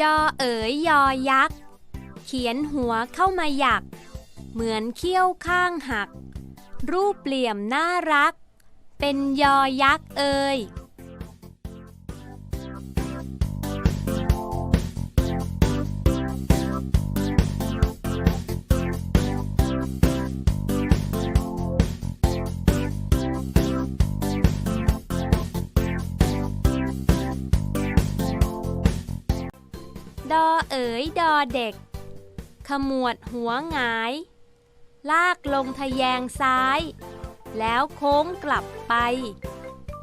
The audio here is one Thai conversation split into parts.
ยอเอ๋ยยอยักษ์ เขียนหัวเข้ามาหยัก เหมือนเขี้ยวข้างหัก รูปเหลี่ยมน่ารัก เป็นยอยักษ์เอ๋ย อเอ๋ยดอเด็ก ขมวดหัวหงาย ลากลงทะแยงซ้าย แล้วโค้งกลับไป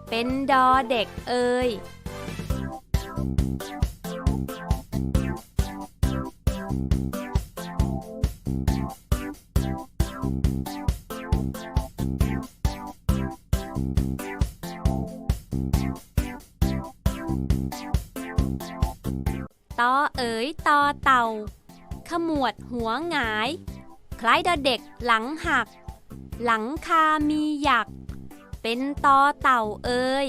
เป็นดอเด็กเอ่ย ตอเอ๋ยตอเต่า ขมวดหัวหงาย คล้ายเด็กหลังหัก หลังคามีหยัก เป็นตอเต่าเอ๋ย